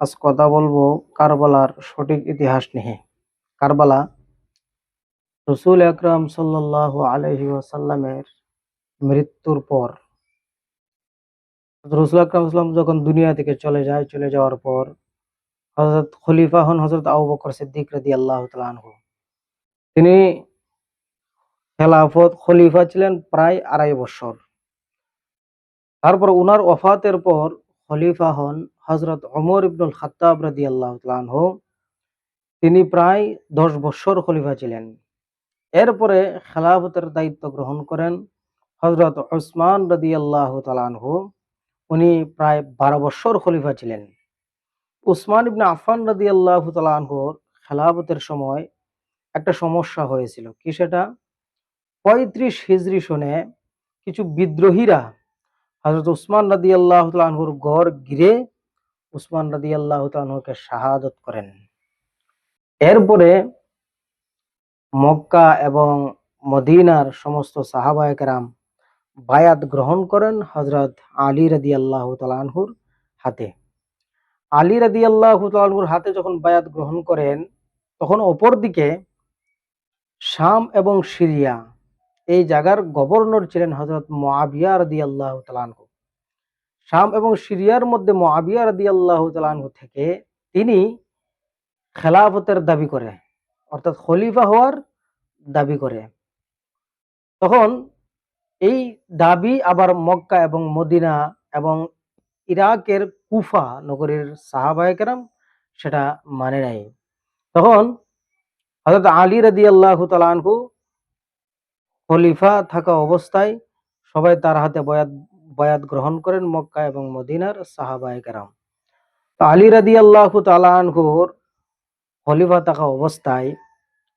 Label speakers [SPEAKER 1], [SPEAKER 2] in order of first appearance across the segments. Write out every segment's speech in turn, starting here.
[SPEAKER 1] আজ কথা বলব কারবালার সঠিক ইতিহাস নিয়ে। কারবালা রসুল আকরাম সাল্লাহ আলহি ওয়াসাল্লামের মৃত্যুর পর রসুল আকরাম সাল্লাম যখন দুনিয়া থেকে চলে যায়, চলে যাওয়ার পর হজরত খলিফা হন হজরত আবু বকর সিদ্দিক রাদি আল্লাহ তালহু তিনি খেলাফত খলিফা ছিলেন প্রায় আড়াই বছর। তারপর উনার ওফাতের পর খলিফা হন হজরত অমর ইবনুল খাত্তাব রাদি আল্লাহ তালহু তিনি প্রায় দশ বছর খলিফা ছিলেন। এরপরে খেলাফতের দায়িত্ব গ্রহণ করেন হজরত ওসমান রাদি আল্লাহ তালহু উনি প্রায় বারো বছর খলিফা ছিলেন। উসমান ইবনে আফান রাদি আল্লাহ তালহুর খেলাফতের সময় একটা সমস্যা হয়েছিল। কি সেটা? পঁয়ত্রিশ হিজরি সনে কিছু বিদ্রোহীরা হজরত উসমান রাদি আল্লাহ তালহুর ঘিরে উসমান রাদি আল্লাহ তালহুকে শাহাদত করেন। এরপরে মক্কা এবং মদিনার সমস্ত সাহাবায়কেরাম বায়াত গ্রহণ করেন হজরত আলী রাদি আল্লাহ তালহুর হাতে। আলী রাদি আল্লাহ তালহুর হাতে যখন বায়াত গ্রহণ করেন, তখন অপরদিকে শাম এবং সিরিয়া এই জায়গার গভর্নর ছিলেন হজরত মোয়াবিয়া রাদি আল্লাহ তালানহু শাম এবং সিরিয়ার মধ্যে মোয়াবিয়া রাদি আল্লাহ তালানহু থেকে তিনি খেলাফতের দাবি করে, অর্থাৎ খলিফা হওয়ার দাবি করে। তখন এই দাবি আবার মক্কা এবং মদিনা এবং ইরাকের কুফা নগরীর সাহাবায়কেরাম সেটা মানে নাই। তখন হজরত আলী রাদি আল্লাহ তালানহু খলিফা থাকা অবস্থায় সবাই তার হাতে বয়াত বয়াত গ্রহণ করেন মক্কা এবং মদিনার সাহাবায়কেরাম তো আলী রাদি আল্লাহ তালানহুর খলিফা থাকা অবস্থায়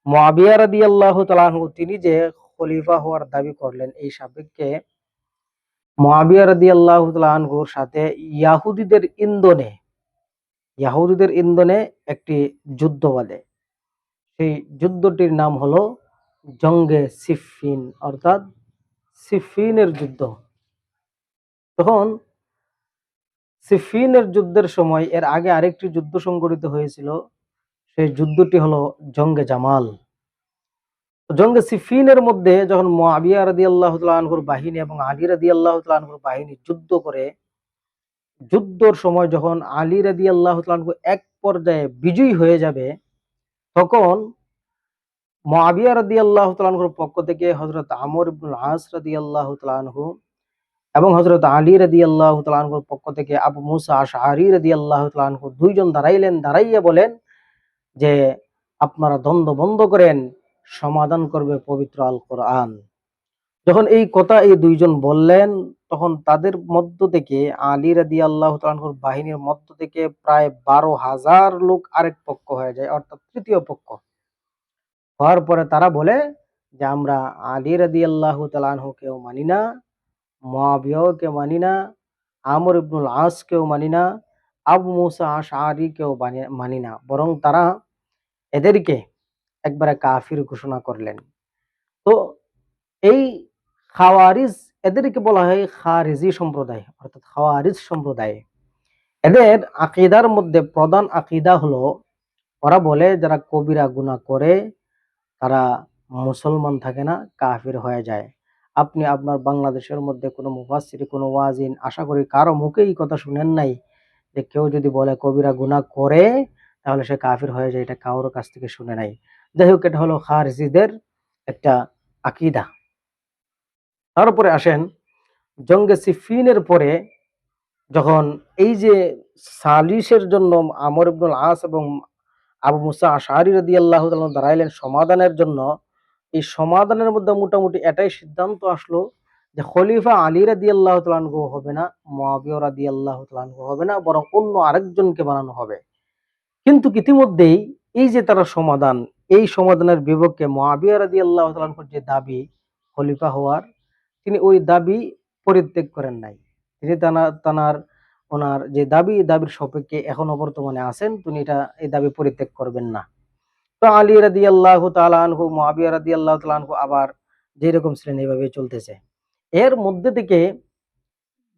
[SPEAKER 1] মোয়াবিয়া রাদি আল্লাহ তালানহু তিনি যে খলিফা হওয়ার দাবি করলেন এই সাপেক্ষে মোয়াবিয়া রাদি আল্লাহ তালানহুর সাথে ইয়াহুদিদের ইন্ধনে ইয়াহুদিদের ইন্ধনে একটি যুদ্ধ বাঁধে। সেই যুদ্ধটির নাম হলো জঙ্গে সিফিন, অর্থাৎ সিফিনের যুদ্ধ। তখন সিফিনের যুদ্ধের সময় এর আগে আরেকটি যুদ্ধ সংঘটিত হয়েছিল, সেই যুদ্ধটি হলো জঙ্গে জামাল। জঙ্গে সিফিনের মধ্যে যখন মোয়াবিয়া রাদি আল্লাহ তালহুর বাহিনী এবং আলী রাদি আল্লাহ তালহুর বাহিনী যুদ্ধ করে, যুদ্ধর সময় যখন আলী রাদি আল্লাহ তালহু এক পর্যায়ে বিজয়ী হয়ে যাবে, তখন মোয়াবিয়া রাদি আল্লাহ তালহুর পক্ষ থেকে হজরত আমর আস রাদি আল্লাহ তালহু এবং হজরত আলী রাদি আল্লাহ তালহুর পক্ষ থেকে আবু মুসা আশারি রাদি আল্লাহ তালহু দুইজন দাঁড়াইলেন, দাঁড়াইয়া বলেন যে আপনারা দ্বন্দ্ব বন্ধ করেন, সমাধান করবে পবিত্র আল কোরআন যখন এই কথা এই দুইজন বললেন, তখন তাদের মধ্য থেকে আলী রাদি আল্লাহ তালহুর বাহিনীর মধ্য থেকে প্রায় বারো হাজার লোক আরেক পক্ষ হয়ে যায়, অর্থাৎ তৃতীয় পক্ষ। হওয়ার পরে তারা বলে যে, আমরা আলী রাদি আল্লাহ তালানহুকেও মানি না মহাবিয়াকে মানি না, আমর ইবনুল আসকেও মানি না, আবু মুসা আশারিকেও মানি না। বরং তারা এদেরকে একবারে কাফির ঘোষণা করলেন। তো এই খাওয়ারিজ, এদেরকে বলা হয় খারিজি সম্প্রদায়, অর্থাৎ খাওয়ারিজ সম্প্রদায়। এদের আকিদার মধ্যে প্রধান আকিদা হলো, ওরা বলে, যারা কবিরা গুণা করে তারা মুসলমান থাকে না, কাফির হয়ে যায়। আপনি আপনার বাংলাদেশের মধ্যে কোনো মুফাসির কোনো ওয়াজিন, আশা করি কারও মুখে এই কথা শুনেন নাই যে কেউ যদি বলে কবিরা গুণা করে, তাহলে সে কাফির হয়ে যায়, এটা কারোর কাছ থেকে শুনে নাই। যাই হোক, এটা হলো খারজিদের একটা আকিদা। তারপরে আসেন জঙ্গে সিফিনের পরে যখন এই যে সালিশের জন্য আমর ইবনুল আস এবং আবু মুসা আশারি রাদি আল্লাহ দাঁড়াইলেন সমাধানের জন্য। এই সমাধানের মধ্যে মোটামুটি এটাই সিদ্ধান্ত আসলো যে খলিফা আলী রাদি আল্লাহ তালানহু হবে না মহাবিয় রাদি আল্লাহ তালানহু হবে না, বরং অন্য আরেকজনকে বানানো হবে। কিন্তু ইতিমধ্যেই এই যে তারা সমাধান, এই সমাধানের বিপক্ষে মহাবিয়া রাদি আল্লাহ তালানহুর যে দাবি খলিফা হওয়ার, তিনি ওই দাবি পরিত্যাগ করেন নাই। তিনি তানার তানার ওনার যে দাবি দাবির সপক্ষে এখনও বর্তমানে আছেন। তিনি এটা, এই দাবি পরিত্যাগ করবেন না। তো আলী রাদি আল্লাহ তালানহু মহাবিয়া রাদি আল্লাহ তালানহু আবার যেরকম ছিলেন এইভাবে চলতেছে। এর মধ্যে থেকে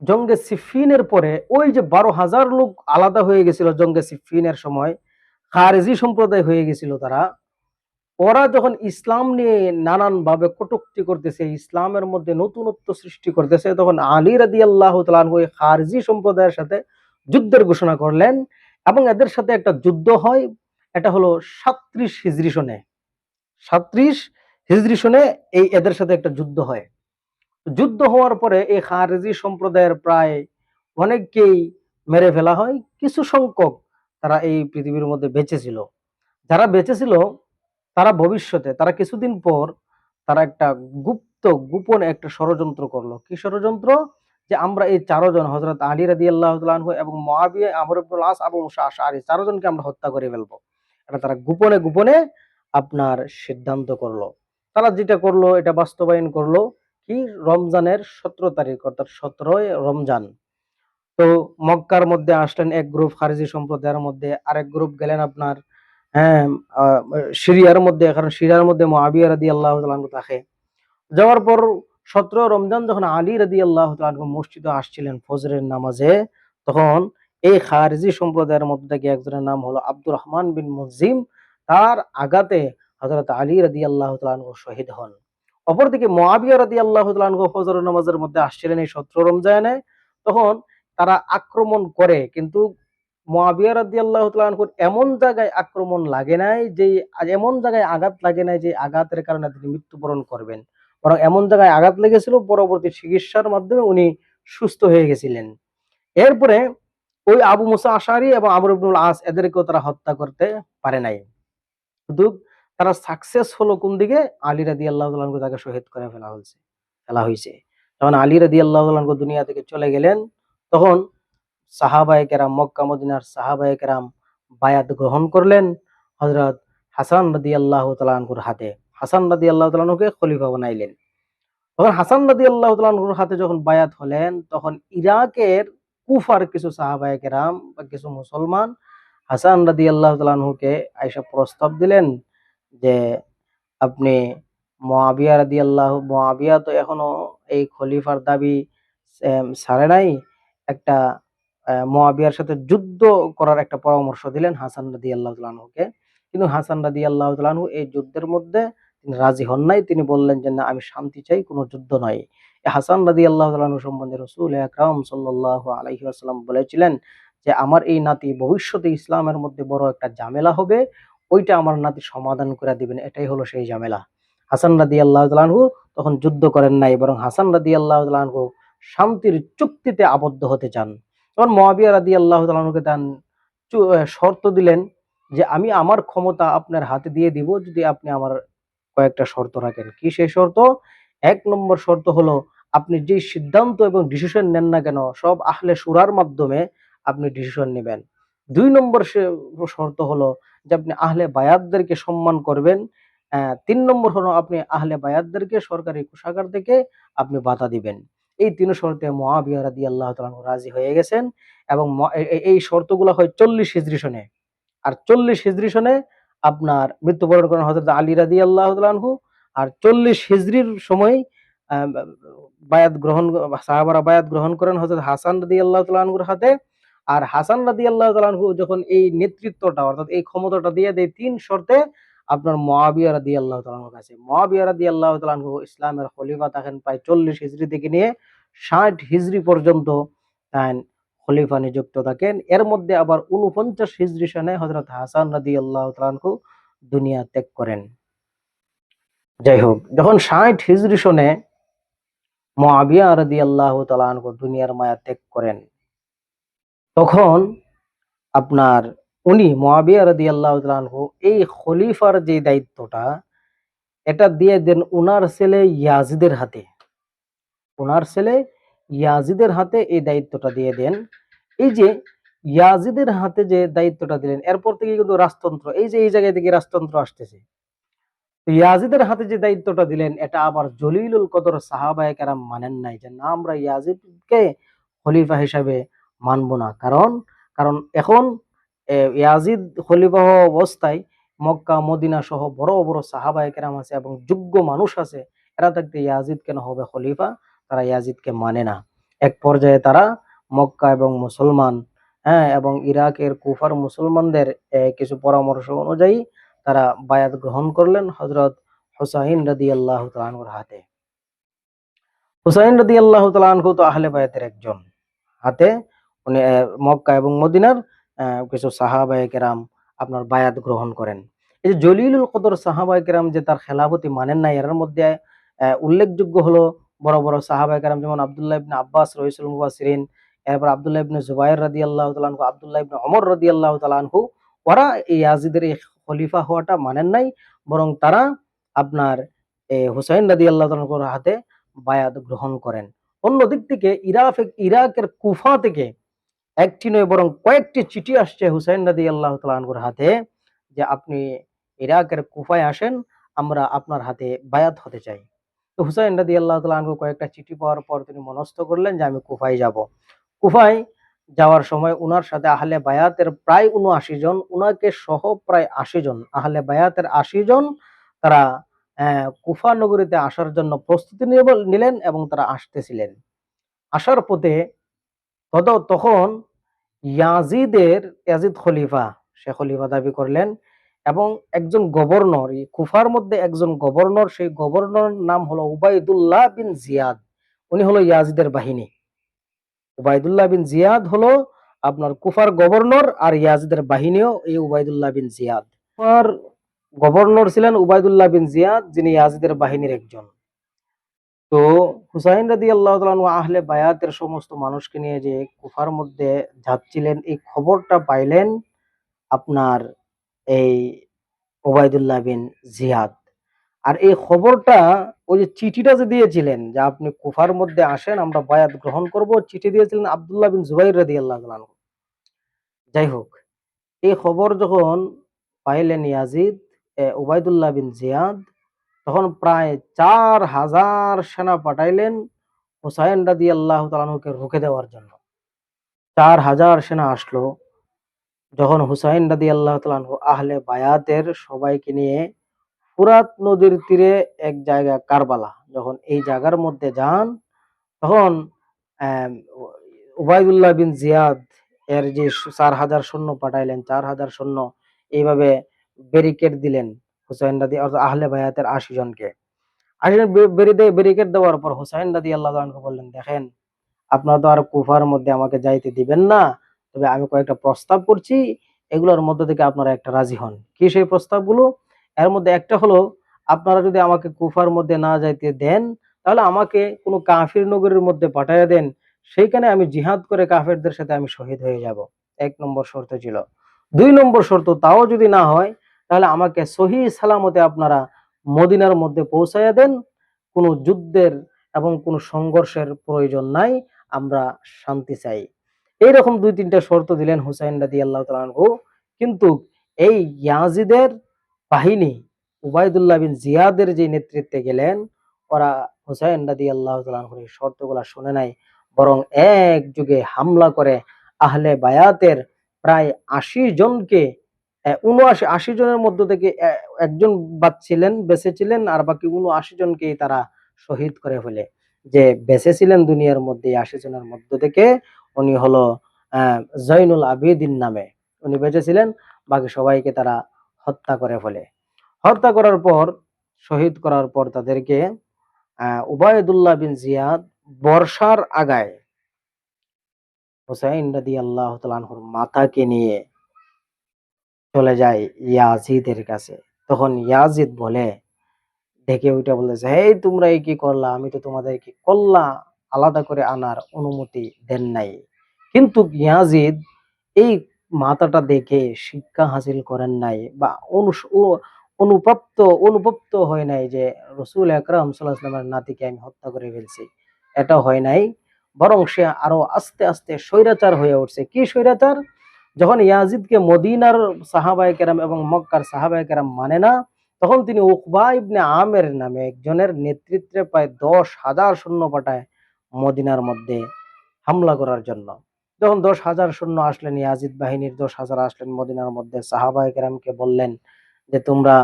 [SPEAKER 1] জঙ্গে সিফিনের পরে ওই যে বারো হাজার লোক আলাদা হয়ে গেছিল জঙ্গে সিফিনের সময়, খারেজি সম্প্রদায় হয়ে গেছিল তারা। ওরা যখন ইসলাম নিয়ে নানান ভাবে কটুক্তি করতেছে, ইসলামের মধ্যে নতুনত্ব সৃষ্টি করতেছে, তখন আলী রাদি আল্লাহ ওই খারজি সম্প্রদায়ের সাথে যুদ্ধের ঘোষণা করলেন এবং এদের সাথে একটা যুদ্ধ হয়, এটা হলো সাত্রিশ হিজরি সনে। সাত্রিশ হিজরি সনে এই এদের সাথে একটা যুদ্ধ হয়। যুদ্ধ হওয়ার পরে এই খারেজি সম্প্রদায়ের প্রায় অনেককেই মেরে ফেলা হয়, কিছু সংখ্যক তারা এই পৃথিবীর মধ্যে বেঁচে ছিল। যারা বেঁচে ছিল তারা ভবিষ্যতে, তারা কিছুদিন পর তারা একটা গুপ্ত, গোপন একটা ষড়যন্ত্র করল। কি ষড়যন্ত্র? যে আমরা এই চারজন হজরত আলী রাদি আল্লাহ এবং মহাবিয়া চারজনকে আমরা হত্যা করে ফেলব। এটা তারা গোপনে গোপনে আপনার সিদ্ধান্ত করল। তারা যেটা করল, এটা বাস্তবায়ন করল কি? রমজানের সতেরো তারিখ, অর্থাৎ সতেরোই রমজান। তো মক্কার মধ্যে আসলেন এক গ্রুপ খারিজি সম্প্রদায়ের মধ্যে, আরেক গ্রুপ গেলেন আপনার হ্যাঁ সিরিয়ার মধ্যে, কারণ সিরিয়ার মধ্যে মহাবিয়া রাদি আল্লাহ থাকে। যাওয়ার পর সতেরো রমজান যখন আলী রাদি আল্লাহ মসজিদে আসছিলেন ফজরের নামাজে, তখন এই খারিজি সম্প্রদায়ের মধ্যে থেকে একজনের নাম হলো আব্দুর রহমান বিন মুজিম তার আঘাতে হজরত আলী রাদি আল্লাহ শহীদ হন। অপরদিকে মোয়াবিয়া রাদি আল্লাহ ফজর নামাজের মধ্যে আসছিলেন এই সতেরো রমজানে। তখন তারা আক্রমণ করে, কিন্তু মোয়াবিয়া রাদি আল্লাহ এমন জায়গায় আক্রমণ লাগে নাই যে এমন জায়গায় আঘাত লাগে নাই যে, আঘাতের কারণে তিনি মৃত্যুবরণ করবেন। বরং এমন জায়গায় আঘাত লেগেছিল, পরবর্তী চিকিৎসার মাধ্যমে উনি সুস্থ হয়ে গেছিলেন। এরপরে ওই আবু মুসা আশারি এবং আমর আস এদেরকেও তারা হত্যা করতে পারে নাই। শুধু তারা সাকসেস হলো কোন দিকে? আলী রাদি আল্লাহ তাকে শহীদ করে ফেলা হয়েছে ফেলা হয়েছে যখন আলী রাদি আল্লাহ দুনিয়া থেকে চলে গেলেন, তখন সাহাবায়ে কেরাম মক্কা, মদিনার সাহাবায়ে কেরাম বায়াত গ্রহণ করলেন হজরত হাসান রাদি আল্লাহ তালানহুর হাতে। হাসান রাদি আল্লাহ তালানহুকে খলিফা বানাইলেন। তখন হাসান রাদি আল্লাহ তালানহুর হাতে যখন বায়াত হলেন, তখন ইরাকের কুফার কিছু সাহাবায়ে কেরাম বা কিছু মুসলমান হাসান রাদি আল্লাহ তালানহুকে আইসা প্রস্তাব দিলেন যে, আপনি মোয়াবিয়া রাদি আল্লাহ মোয়াবিয়া তো এখনও এই খলিফার দাবি সারে নাই। একটা মোয়াবিয়ার সাথে যুদ্ধ করার একটা পরামর্শ দিলেন হাসান রাদি আল্লাহ তালানহুকে কিন্তু হাসান রাদি আল্লাহ এই যুদ্ধের মধ্যে তিনি রাজি হন নাই। তিনি বললেন যে, না, আমি শান্তি চাই, কোনো যুদ্ধ নয় হাসান রাদি আল্লাহ সম্বন্ধে রসুল আকরাম সাল্লাহ আলহি আসাল্লাম বলেছিলেন যে, আমার এই নাতি ভবিষ্যতে ইসলামের মধ্যে বড় একটা ঝামেলা হবে। ওইটা আমার নাতি সমাধান করে দিবেন। এটাই হলো সেই ঝামেলা। হাসান রাদি আল্লাহ তখন যুদ্ধ করেন নাই, বরং হাসান রাদি আল্লাহ শান্তির চুক্তিতে আবদ্ধ হতে চান। তখন মহাবিয়া রাদি আল্লাহ তালানহুকে দেন শর্ত দিলেন যে আমি আমার ক্ষমতা আপনার হাতে দিয়ে দিব যদি আপনি আমার কয়েকটা শর্ত রাখেন। কি সেই শর্ত? এক নম্বর শর্ত হলো আপনি যে সিদ্ধান্ত এবং ডিসিশন নেন না কেন, সব আহলে সুরার মাধ্যমে আপনি ডিসিশন নেবেন। দুই নম্বর শর্ত হলো যে আপনি আহলে বায়াতদেরকে সম্মান করবেন তিন নম্বর হলো আপনি আহলে বায়াতদেরকে সরকারি কোষাগার থেকে আপনি বাধা দিবেন। এই তিন শর্তে মহাবিয়া রাদি আল্লাহ রাজি হয়ে গেছেন এবং এই শর্তগুলো হয় চল্লিশ হিজরি সনে। আর চল্লিশ হিজরি সনে আপনার মৃত্যুবরণ করেন হজরত আলী রাদি আল্লাহ আর চল্লিশ হিজরির সময় বায়াত গ্রহণ, সাহাবারা বায়াত গ্রহণ করেন হজরত হাসান রাদি আল্লাহ তালুর হাতে। আর হাসান রাদি আল্লাহ তালু যখন এই নেতৃত্বটা, অর্থাৎ এই ক্ষমতাটা দিয়ে দেয়, তিন শর্তে আপনার মহাবিয়া রাদি আল্লাহ তালাহুর কাছে। মহাবিয়া রাদি আল্লাহ তালাহু ইসলামের খলিফা থাকেন প্রায় চল্লিশ হিজড়ি থেকে নিয়ে ষাট হিজড়ি পর্যন্ত খলিফা নিযুক্ত থাকেন। এর মধ্যে আবার উনপঞ্চাশ হিজড়ি সনে হজরত হাসান রাদি আল্লাহ তালাহু দুনিয়া ত্যাগ করেন। যাই হোক, যখন ষাট হিজড়ি সনে মহাবিয়া রাদি আল্লাহ তালাহু দুনিয়ার মায়া ত্যাগ করেন, তখন আপনার উনি মহাবিয়া রাদি আল্লাহ এই খলিফার যে দায়িত্বটা, এটা দিয়ে দেন উনার ছেলে ইয়াজিদের হাতে। উনার ছেলে ইয়াজিদের হাতে এই দায়িত্বটা দিয়ে দেন। এই যে ইয়াজিদের হাতে যে দায়িত্বটা দিলেন, এরপর থেকে কিন্তু রাজতন্ত্র, এই যে এই জায়গায় থেকে রাজতন্ত্র আসতেছে। ইয়াজিদের হাতে যে দায়িত্বটা দিলেন, এটা আবার জলিলুল কদর সাহাবায় কেরাম মানেন নাই যে, না, আমরা ইয়াজিদকে খলিফা হিসাবে মানব না। কারণ কারণ এখন ইয়াজিদ খলিফা অবস্থায় মক্কা, মদিনা সহ বড় বড় সাহাবা কেরাম আছে এবং যোগ্য মানুষ আছে, এরা থাকতে ইয়াজিদ কেন হবে খলিফা? তারা ইয়াজিদকে মানে না। এক পর্যায়ে তারা মক্কা এবং মুসলমান হ্যাঁ এবং ইরাকের কুফার মুসলমানদের কিছু পরামর্শ অনুযায়ী তারা বায়াত গ্রহণ করলেন হজরত হুসাইন রাদি আল্লাহ তালানুর হাতে। হুসাইন রাদি আল্লাহ তালানহু তো আহলে বায়াতের একজন। হাতে উনি মক্কা এবং মদিনার কিছু সাহাবায়ে কেরাম আপনার বায়াত গ্রহণ করেন। এই যে জলিলুল কদর সাহাবায়ে কেরাম যে তার খেলাফতি মানেন না এর মধ্যে উল্লেখযোগ্য হলো বড় বড় সাহাবায়ে কেরাম যেমন আব্দুল্লাহ ইবনে আব্বাস রহিসুল মুবাসিরিন এরপর আব্দুল্লাহ ইবনে জুবাইর রাদিয়াল্লাহু তাআলা আনহু, আব্দুল্লাহ ইবনে অমর রাদিয়াল্লাহু আল্লাহ আনহু, ওরা এই ইয়াজিদের এই খলিফা হওয়াটা মানেন নাই, বরং তারা আপনার হুসাইন রাদিয়াল্লাহু তাআলা আনহুর হাতে বায়াত গ্রহণ করেন। অন্য দিক থেকে ইরাক ইরাকের কুফা থেকে একটি নয়, বরং কয়েকটি চিঠি আসছে হুসাইন রাদি আল্লাহ তালানগুর হাতে যে আপনি ইরাকের কুফায় আসেন, আমরা আপনার হাতে বায়াত হতে চাই। তো হুসাইন রাদি আল্লাহ তালানহু কয়েকটা চিঠি পাওয়ার পর তিনি মনস্থ করলেন যে আমি কুফায় যাব। কুফায় যাওয়ার সময় উনার সাথে আহলে বায়াতের প্রায় উনআশি জন, উনাকে সহ প্রায় আশি জন আহলে বায়াতের আশি জন তারা কুফা নগরীতে আসার জন্য প্রস্তুতি নিলেন এবং তারা আসতেছিলেন। আসার পথে তখন ইয়াজিদের, ইয়াজিদ খলিফা সে খলিফা দাবি করলেন এবং একজন গভর্নর কুফার মধ্যে একজন গভর্নর, সেই গভর্নর নাম হলো উবাইদুল্লাহ বিন জিয়াদ। উনি হলো ইয়াজিদের বাহিনী। উবাইদুল্লাহ বিন জিয়াদ হলো আপনার কুফার গভর্নর আর ইয়াজিদের বাহিনীও এই উবাইদুল্লাহ বিন জিয়াদ। কুফার গভর্নর ছিলেন উবাইদুল্লাহ বিন জিয়াদ, যিনি ইয়াজিদের বাহিনীর একজন। তো হুসাইন রাদি আল্লাহ আহলে বায়াতের সমস্ত মানুষকে নিয়ে যে কুফার মধ্যে যাচ্ছিলেন, এই খবরটা পাইলেন আপনার এই ওবায়দুল্লাহ বিন জিয়াদ। আর এই খবরটা, ওই যে চিঠিটা যে দিয়েছিলেন যে আপনি কুফার মধ্যে আসেন, আমরা বায়াত গ্রহণ করব চিঠি দিয়েছিলেন আব্দুল্লাহ বিন জুবাইর রাদি আল্লাহ যাই হোক, এই খবর যখন পাইলেন ইয়াজিদ ওবায়দুল্লাহ বিন জিয়াদ তখন প্রায় চার হাজার সেনা পাঠাইলেন হুসাইন রাদি আল্লাহ তালানুকে রুখে দেওয়ার জন্য। চার হাজার সেনা আসলো যখন হুসাইন রাদি আল্লাহ তালানহু আহলে বায়াতের সবাইকে নিয়ে ফুরাত নদীর তীরে এক জায়গা কারবালা যখন এই জায়গার মধ্যে যান তখন আম, উবাইদুল্লাহ বিন জিয়াদ এর যে চার হাজার সৈন্য পাঠাইলেন চার হাজার সৈন্য এইভাবে ব্যারিকেড দিলেন। হুসাইন রাদি, অর্থাৎ আহলে বায়াতের আশি জনকে। আশি জন ব্যারিকেড দেওয়ার পর হুসাইন রাদি আল্লাহ তাআলাকে বললেন, দেখেন, আপনারা তো আর কুফার মধ্যে আমাকে যাইতে দিবেন না, তবে আমি কয়েকটা প্রস্তাব করছি, এগুলোর মধ্যে থেকে আপনারা একটা রাজি হন। কি সেই প্রস্তাবগুলো? এর মধ্যে একটা হলো, আপনারা যদি আমাকে কুফার মধ্যে না যাইতে দেন, তাহলে আমাকে কোনো কাফির নগরের মধ্যে পাঠাইয়া দেন, সেইখানে আমি জিহাদ করে কাফেরদের সাথে আমি শহীদ হয়ে যাব। এক নম্বর শর্ত ছিল। দুই নম্বর শর্ত, তাও যদি না হয় তাহলে আমাকে সহি সালামতে আপনারা মদিনার মধ্যে পৌঁছাইয়া দেন। কোনো যুদ্ধের এবং কোনো সংঘর্ষের প্রয়োজন নাই, আমরা শান্তি চাই। এইরকম দুই তিনটা শর্ত দিলেন হুসাইন রাদি আল্লাহ তালু কিন্তু এই ইয়াজিদের বাহিনী উবাইদুল্লাহ বিন জিয়াদের যে নেতৃত্বে গেলেন, ওরা হুসাইন রাদি আল্লাহ তালুর এই শর্তগুলা শুনে নাই। বরং এক যুগে হামলা করে আহলে বায়াতের প্রায় আশি জনকে উনআশি আশি জনের মধ্য থেকে একজন বাঁচছিলেন বেঁচে ছিলেন আর বাকি উনআশি জনকে তারা শহীদ করে ফেলে। যে বেঁচে ছিলেন দুনিয়ার মধ্যে আশি জনের মধ্য থেকে উনি হলো জৈনুল আবিদিন নামে উনি বেঁচে ছিলেন বাকি সবাইকে তারা হত্যা করে ফেলে। হত্যা করার পর শহীদ করার পর তাদেরকে আহ, উবায়দুল্লাহ বিন জিয়াদ বর্ষার আগায় হুসাইন রাদি আল্লাহ তালানহুর মাথাকে নিয়ে চলে যায় ইয়াজিদের কাছে। তখন ইয়াজিদ বলে ডেকে ওইটা বলেছে হেই তোমরা কি করলা? আমি তো তোমাদেরকে কল্লা আলাদা করে আনার অনুমতি দেন নাই। কিন্তু ইয়াজিদ এই মাথাটা দেখে শিক্ষা হাসিল করেন নাই বা অনুপ্রাপ্ত অনুপ্রাপ্ত হয় নাই যে রসুল আকরাম সাল্লাহামের নাতিকে আমি হত্যা করে ফেলছি। এটা হয় নাই, বরং সে আরও আস্তে আস্তে স্বৈরাচার হয়ে উঠছে। কি স্বৈরাচার? যখন ইয়াজিদকে মদিনার সাহাবায়ে কেরাম এবং মক্কার সাহাবায়ে কেরাম মানে না, তখন তিনি উকবা ইবনে আমের নামে একজনের নেতৃত্বে প্রায় দশ হাজার সৈন্য পাঠায় মদিনার মধ্যে হামলা করার জন্য। যখন দশ হাজার সৈন্য আসলেন, ইয়াজিদ বাহিনীর দশ হাজার আসলেন মদিনার মধ্যে, সাহাবায়ে কেরামকে বললেন যে, তোমরা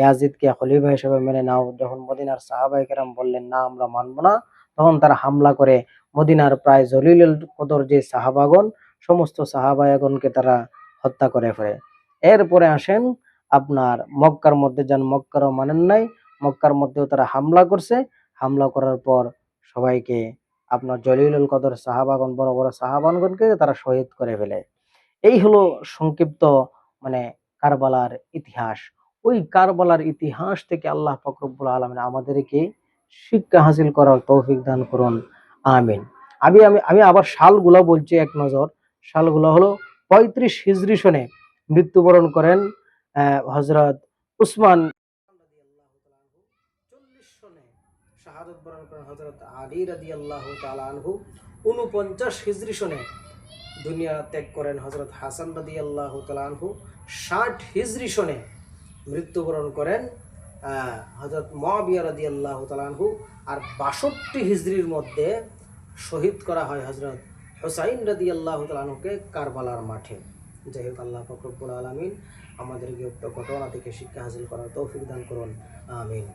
[SPEAKER 1] ইয়াজিদকে খলিফা হিসেবে মেনে নাও। যখন মদিনার সাহাবায়ে কেরাম বললেন, না, আমরা মানবো না, তখন তারা হামলা করে মদিনার প্রায় জলিলুল কদর যে সাহাবাগন সমস্ত সাহাবায়াগনকে তারা হত্যা করে ফেলে। এরপরে আসেন আপনার মক্কার মধ্যে যান, মক্কারও মানেন নাই। মক্কার মধ্যেও তারা হামলা করছে। হামলা করার পর সবাইকে আপনার জলিলুল কদর সাহাবাগন বড় বড় সাহাবানগণকে তারা শহীদ করে ফেলে। এই হলো সংক্ষিপ্ত মানে কারবালার ইতিহাস। ওই কারবালার ইতিহাস থেকে আল্লাহ ফকরবুল আলমিন আমাদেরকে শিক্ষা হাসিল করার তৌফিক দান করুন। আমিন। আমি আমি আমি আবার সালগুলো বলছি এক নজর। সালগুলো হলো পঁয়ত্রিশ হিজরি সনে মৃত্যুবরণ করেন হজরত উসমান দুনিয়া ত্যাগ করেন হজরত হাসান আল্লাহ ষাট হিজরি সনে মৃত্যুবরণ করেন হজরত মহাবিয়া রাদি আল্লাহ আর বাষট্টি হিজরির মধ্যে শহীদ করা হয় হজরত হোসাইন রাদি আল্লাহ তালুকে কারবালার মাঠে। যাই হোক আল্লাহ ফকরবুল আলমিন আমাদেরকে উক্ত ঘটনা থেকে শিক্ষা হাসিল করার তৌফিক দান করুন। আমিন।